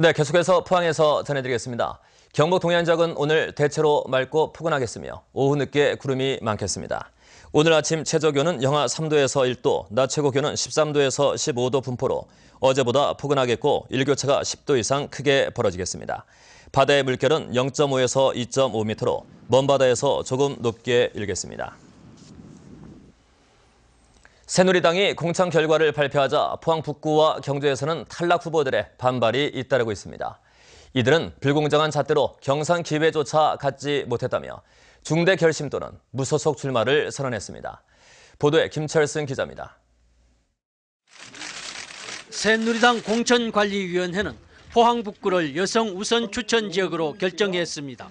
네, 계속해서 포항에서 전해드리겠습니다. 경북 동해안 지역은 오늘 대체로 맑고 포근하겠으며 오후 늦게 구름이 많겠습니다. 오늘 아침 최저 기온은 영하 3도에서 1도, 낮 최고 기온은 13도에서 15도 분포로 어제보다 포근하겠고 일교차가 10도 이상 크게 벌어지겠습니다. 바다의 물결은 0.5에서 2.5m로 먼 바다에서 조금 높게 일겠습니다. 새누리당이 공천 결과를 발표하자 포항 북구와 경주에서는 탈락 후보들의 반발이 잇따르고 있습니다. 이들은 불공정한 잣대로 경선 기회조차 갖지 못했다며 중대 결심 또는 무소속 출마를 선언했습니다. 보도에 김철승 기자입니다. 새누리당 공천관리위원회는 포항 북구를 여성 우선 추천 지역으로 결정했습니다.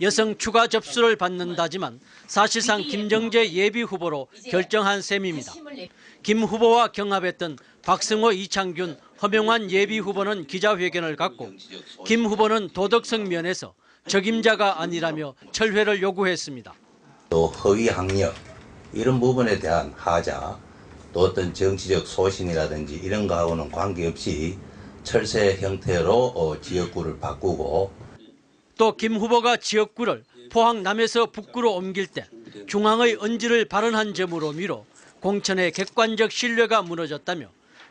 여성 추가 접수를 받는다지만 사실상 김정재 예비 후보로 결정한 셈입니다. 김 후보와 경합했던 박승호, 이창균, 허명환 예비 후보는 기자회견을 갖고 김 후보는 도덕성 면에서 적임자가 아니라며 철회를 요구했습니다. 또 허위 학력 이런 부분에 대한 하자 또 어떤 정치적 소신이라든지 이런 거하고는 관계없이 철새 형태로 어, 지역구를 바꾸고 또 김 후보가 지역구를 포항 남에서 북구로 옮길 때 중앙의 언지를 발언한 점으로 미뤄 공천의 객관적 신뢰가 무너졌다며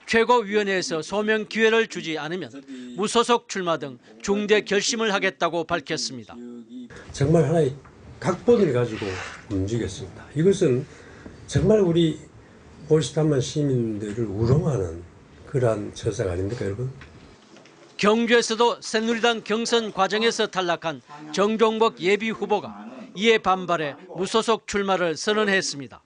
최고위원회에서 소명 기회를 주지 않으면 무소속 출마 등 중대 결심을 하겠다고 밝혔습니다. 정말 하나의 각본을 가지고 움직였습니다. 이것은 정말 우리 보시다만 시민들을 우롱하는 그러한 처사가 아닙니까 여러분? 경주에서도 새누리당 경선 과정에서 탈락한 정종복 예비 후보가 이에 반발해 무소속 출마를 선언했습니다.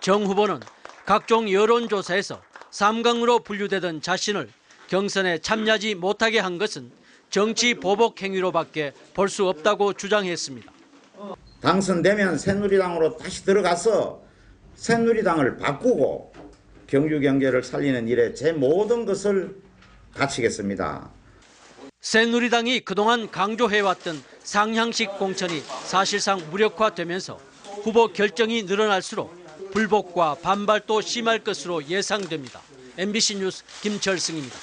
정 후보는 각종 여론조사에서 삼강으로 분류되던 자신을 경선에 참여하지 못하게 한 것은 정치 보복 행위로밖에 볼 수 없다고 주장했습니다. 당선되면 새누리당으로 다시 들어가서 새누리당을 바꾸고 경주 경제를 살리는 일에 제 모든 것을 바치겠습니다. 새누리당이 그동안 강조해왔던 상향식 공천이 사실상 무력화되면서 후보 결정이 늘어날수록 불복과 반발도 심할 것으로 예상됩니다. MBC 뉴스 김철승입니다.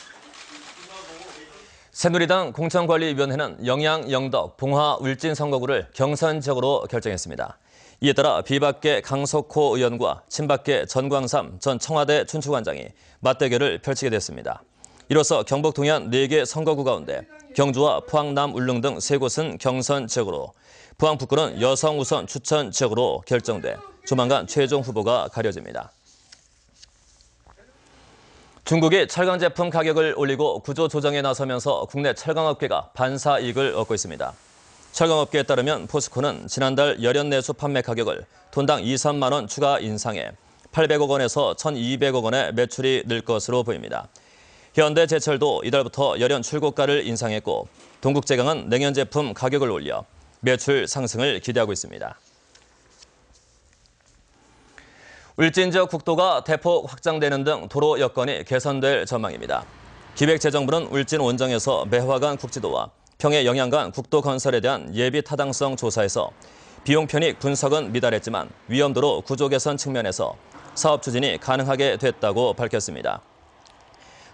새누리당 공천관리위원회는 영양, 영덕, 봉화, 울진 선거구를 경선 지역으로 결정했습니다. 이에 따라 비박계 강석호 의원과 친박계 전광삼 전 청와대 춘추관장이 맞대결을 펼치게 됐습니다. 이로써 경북 동해안 4개 선거구 가운데 경주와 포항 남 울릉 등 3곳은 경선 지역으로 포항 북구는 여성 우선 추천 지역으로 결정돼 조만간 최종 후보가 가려집니다. 중국이 철강 제품 가격을 올리고 구조 조정에 나서면서 국내 철강업계가 반사 이익을 얻고 있습니다. 철강업계에 따르면 포스코는 지난달 열연 내수 판매 가격을 돈당 2, 3만 원 추가 인상해 800억 원에서 1,200억 원의 매출이 늘 것으로 보입니다. 현대제철도 이달부터 열연 출고가를 인상했고 동국제강은 냉연 제품 가격을 올려 매출 상승을 기대하고 있습니다. 울진 지역 국도가 대폭 확장되는 등 도로 여건이 개선될 전망입니다. 기획재정부는 울진 원정에서 매화간 국지도와 평해 영양간 국도 건설에 대한 예비 타당성 조사에서 비용 편익 분석은 미달했지만 위험도로 구조 개선 측면에서 사업 추진이 가능하게 됐다고 밝혔습니다.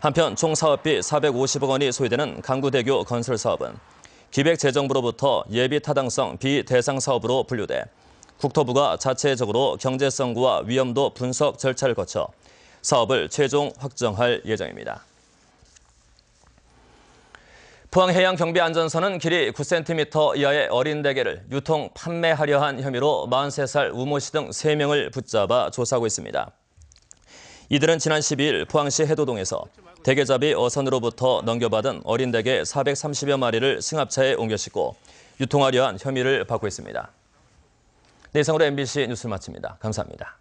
한편 총 사업비 450억 원이 소요되는 강구대교 건설 사업은 기획재정부로부터 예비 타당성 비대상 사업으로 분류돼 국토부가 자체적으로 경제성과 위험도 분석 절차를 거쳐 사업을 최종 확정할 예정입니다. 포항해양경비안전선은 길이 9cm 이하의 어린 대게를 유통, 판매하려 한 혐의로 43살 우모 씨 등 3명을 붙잡아 조사하고 있습니다. 이들은 지난 12일 포항시 해도동에서 대게잡이 어선으로부터 넘겨받은 어린 대게 430여 마리를 승합차에 옮겨 싣고 유통하려 한 혐의를 받고 있습니다. 네, 이상으로 MBC 뉴스를 마칩니다. 감사합니다.